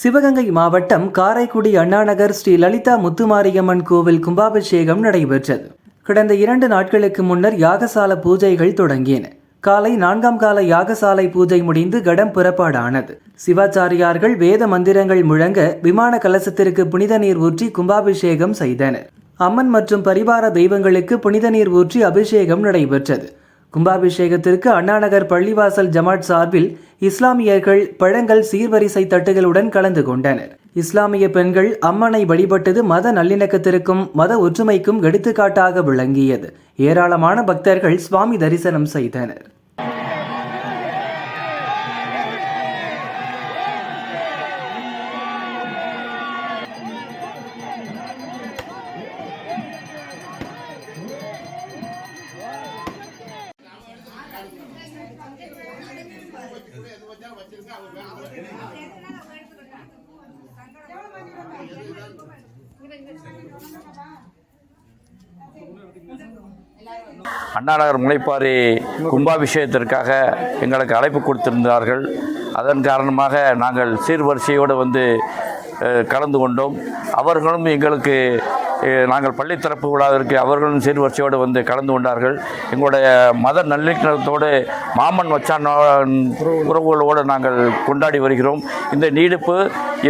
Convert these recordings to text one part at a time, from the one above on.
சிவகங்கை மாவட்டம் காரைக்குடி அண்ணாநகர் ஸ்ரீ லலிதா முத்துமாரியம்மன் கோவில் கும்பாபிஷேகம் நடைபெற்றது. கடந்த இரண்டு நாட்களுக்கு முன்னர் யாகசால பூஜைகள் தொடங்கின. காலை நான்காம் கால யாகசாலை பூஜை முடிந்து கடம் புறப்பாடானது. சிவாச்சாரியார்கள் வேத மந்திரங்கள் முழங்க விமான கலசத்திற்கு புனித நீர் ஊற்றி கும்பாபிஷேகம் செய்தனர். அம்மன் மற்றும் பரிவார தெய்வங்களுக்கு புனித நீர் ஊற்றி அபிஷேகம் நடைபெற்றது. கும்பாபிஷேகத்திற்கு அண்ணாநகர் பள்ளிவாசல் ஜமாட் சார்பில் இஸ்லாமியர்கள் பழங்கள் சீர்வரிசை தட்டுகளுடன் கலந்து கொண்டனர். இஸ்லாமிய பெண்கள் அம்மனை வழிபட்டது மத நல்லிணக்கத்திற்கும் மத ஒற்றுமைக்கும் எடுத்துக்காட்டாக விளங்கியது. ஏராளமான பக்தர்கள் சுவாமி தரிசனம் செய்தனர். அண்ணாநகர் முளைப்பாரி கும்பாபிஷேகத்திற்காக எங்களுக்கு அழைப்பு கொடுத்திருந்தார்கள். அதன் காரணமாக நாங்கள் சீர்வரிசையோடு வந்து கலந்து கொண்டோம். அவர்களும் எங்களுக்கு நாங்கள் பள்ளி திறப்பு விழாவிற்கு அவர்களும் சீர்வரிசையோடு வந்து கலந்து கொண்டார்கள். எங்களுடைய மத நல்லிணக்கத்தோடு மாமன் வச்சான் உறவுகளோடு நாங்கள் கொண்டாடி வருகிறோம். இந்த நீடிப்பு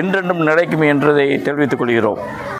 என்றென்றும் நிலைக்கும் என்றதை தெரிவித்துக் கொள்கிறோம்.